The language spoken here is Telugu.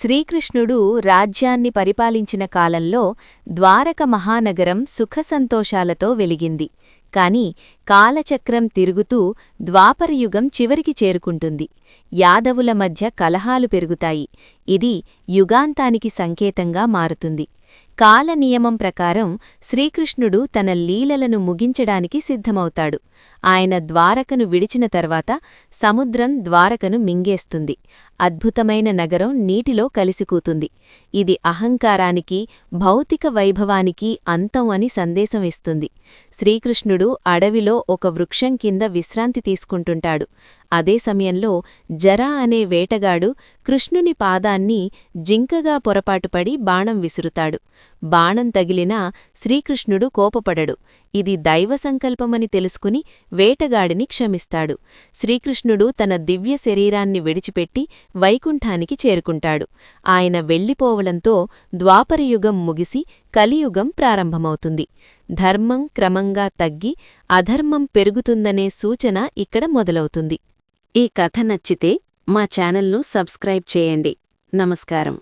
శ్రీకృష్ణుడు రాజ్యాన్ని పరిపాలించిన కాలంలో ద్వారక మహానగరం సుఖసంతోషాలతో వెలిగింది. కాని కాలచక్రం తిరుగుతూ ద్వాపరయుగం చివరికి చేరుకుంటుంది. యాదవుల మధ్య కలహాలు పెరుగుతాయి. ఇది యుగాంతానికి సంకేతంగా మారుతుంది. కాలనియమం ప్రకారం శ్రీకృష్ణుడు తన లీలలను ముగించడానికి సిద్ధమవుతాడు. ఆయన ద్వారకను విడిచిన తర్వాత సముద్రం ద్వారకను మింగేస్తుంది. అద్భుతమైన నగరం నీటిలో కలిసికూతుంది. ఇది అహంకారానికి భౌతిక వైభవానికి అంతం అని సందేశం ఇస్తుంది. శ్రీకృష్ణుడు అడవిలో ఒక వృక్షం కింద విశ్రాంతి తీసుకుంటుంటాడు. అదే సమయంలో జరా అనే వేటగాడు కృష్ణుని పాదాన్ని జింకగా పొరపాటుపడి బాణం విసురుతాడు. బాణం తగిలినా శ్రీకృష్ణుడు కోపపడడు. ఇది దైవ సంకల్పమని తెలుసుకుని వేటగాడిని క్షమిస్తాడు. శ్రీకృష్ణుడు తన దివ్య శరీరాన్ని విడిచిపెట్టి వైకుంఠానికి చేరుకుంటాడు. ఆయన వెళ్ళిపోవడంతో ద్వాపరయుగం ముగిసి కలియుగం ప్రారంభమవుతుంది. ధర్మం క్రమంగా తగ్గి అధర్మం పెరుగుతుందనే సూచన ఇక్కడ మొదలవుతుంది. ఈ కథ నచ్చితే మా ఛానల్ను సబ్స్క్రైబ్ చేయండి. నమస్కారం.